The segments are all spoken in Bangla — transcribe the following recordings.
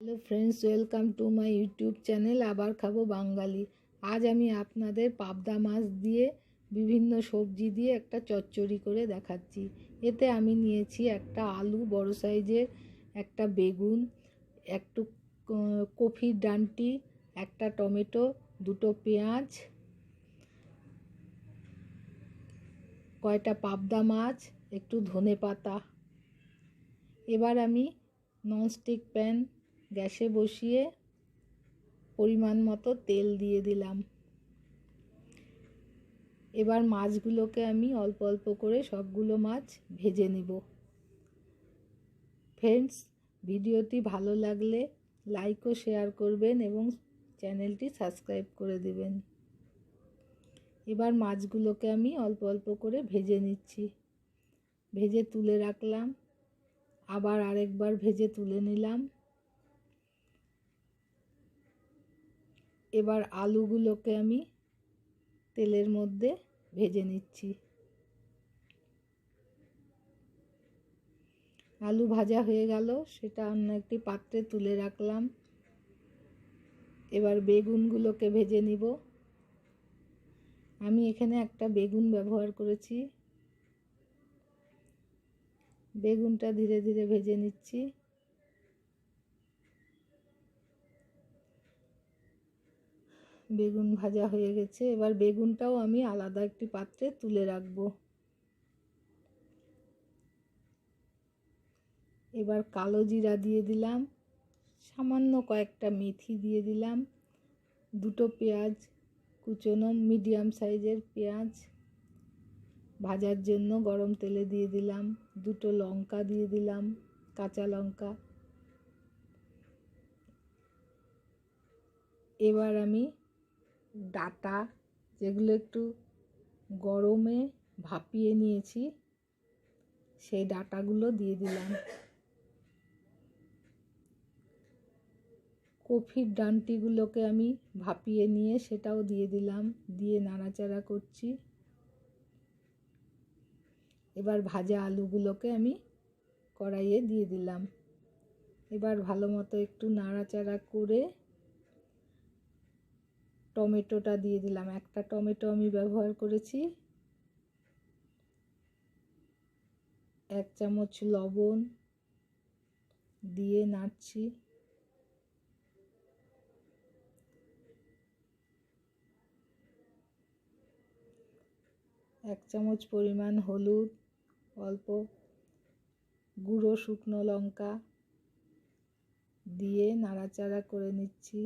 Hello friends, welcome to my YouTube channel, আবার খাব বাঙালি। আজ আমি আপনাদের পাবদা মাছ দিয়ে, বিভিন্ন সবজি দিয়ে একটা চচ্চড়ি করে দেখাচ্ছি। এতে আমি নিয়েছি একটা আলু, বড় সাইজের একটা বেগুন, একটু কফির ডান্টি, একটা টমেটো, দুটো পেঁয়াজ, কয়টা পাবদা মাছ, একটু ধনে পাতা এবার আমি ননস্টিক প্যান গ্যাসে বসিয়ে পরিমাণ মতো তেল দিয়ে দিলাম। এবার মাছগুলোকে আমি অল্প অল্প করে সবগুলো মাছ ভেজে নিব। ফ্রেন্ডস, ভিডিওটি ভালো লাগলে লাইক ও শেয়ার করবেন এবং চ্যানেলটি সাবস্ক্রাইব করে দেবেন। এবার মাছগুলোকে আমি অল্প অল্প করে ভেজে নিচ্ছি। ভেজে তুলে রাখলাম। আবার আরেকবার ভেজে তুলে নিলাম। এবার আলুগুলোকে আমি তেলের মধ্যে ভেজে নিচ্ছি। আলু ভাজা হয়ে গেল, সেটা অন্য একটি পাত্রে তুলে রাখলাম। এবার বেগুনগুলোকে ভেজে নিব। আমি এখানে একটা বেগুন ব্যবহার করেছি। বেগুনটা ধীরে ধীরে ভেজে নিচ্ছি। বেগুন ভাজা হয়ে গেছে। এবার বেগুনটাও আমি আলাদা একটি পাত্রে তুলে রাখব। এবার কালো জিরা দিয়ে দিলাম। সামান্য কয়েকটা মেথি দিয়ে দিলাম। দুটো পেঁয়াজ কুচনো মিডিয়াম সাইজের পেঁয়াজ ভাজার জন্য গরম তেলে দিয়ে দিলাম। দুটো লঙ্কা দিয়ে দিলাম, কাঁচা লঙ্কা। এবার আমি ডাটা যেগুলো একটু গরমে ভাপিয়ে নিয়েছি, সেই ডাটাগুলো দিয়ে দিলাম। কফির ডান্টিগুলোকে আমি ভাপিয়ে নিয়ে সেটাও দিয়ে দিলাম, দিয়ে নাড়াচাড়া করছি। এবার ভাজা আলুগুলোকে আমি কড়াইয়ে দিয়ে দিলাম। এবার ভালো মতো একটু নাড়াচাড়া করে টমেটোটা দিয়ে দিলাম। একটা টমেটো আমি ব্যবহার করেছি। এক চামচ লবণ দিয়ে নাড়ছি। এক চামচ পরিমাণ হলুদ, অল্প গুঁড়ো শুকনো লঙ্কা দিয়ে নাড়াচাড়া করে নিচ্ছি।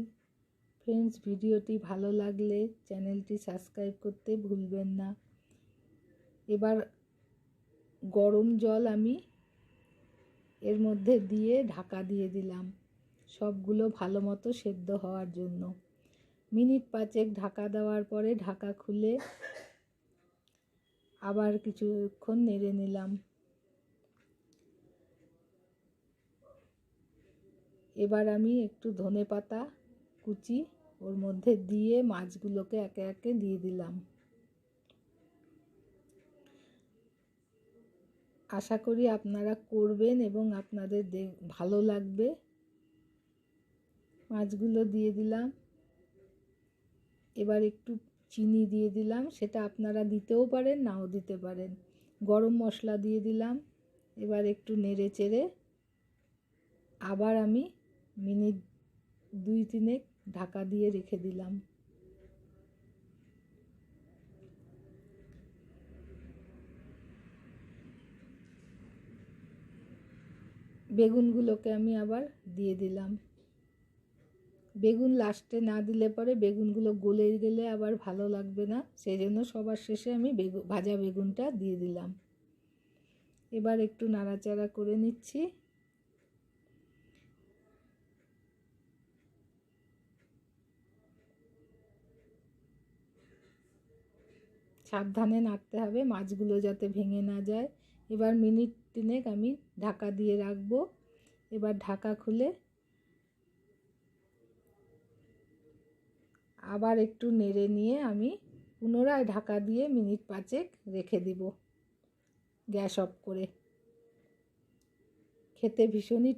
ফ্রেন্ডস ভিডিওটি ভালো লাগলে চ্যানেলটি সাবস্ক্রাইব করতে ভুলবেন না। এবার গরম জল আমি এর মধ্যে দিয়ে ঢাকা দিয়ে দিলাম। সবগুলো ভালো মতো সেদ্ধ হওয়ার জন্য। মিনিট পাঁচেক ঢাকা দেওয়ার পরে ঢাকা খুলে আবার কিছুক্ষণ নেড়ে নিলাম। এবার আমি একটু ধনে পাতা কুচি ওর মধ্যে দিয়ে মাছগুলোকে একে একে দিয়ে দিলাম। আশা করি আপনারা করবেন এবং আপনাদের ভালো লাগবে। মাছগুলো দিয়ে দিলাম। এবার একটু চিনি দিয়ে দিলাম। সেটা আপনারা দিতেও পারেন, নাও দিতে পারেন। গরম মশলা দিয়ে দিলাম। এবার একটু নেড়ে চেড়ে আবার আমি মিনিট দুই তিনেক ঢাকা দিয়ে রেখে দিলাম। বেগুনগুলোকে আমি আবার দিয়ে দিলাম। বেগুন লাস্টে না দিলে পরে বেগুনগুলো গলে গেলে আবার ভালো লাগবে না, সেই জন্য সবার শেষে আমি বেগুন ভাজা বেগুনটা দিয়ে দিলাম। এবার একটু নাড়াচাড়া করে নিচ্ছি। সাবধানে নাড়তে হবে, মাছগুলো যাতে ভেঙে না যায়। এবার মিনিট তিনেক আমি ঢাকা দিয়ে রাখব। এবার ঢাকা খুলে আবার একটু নেড়ে নিয়ে আমি পুনরায় ঢাকা দিয়ে মিনিট পাঁচেক রেখে দিব গ্যাস অফ করে। খেতে ভীষণই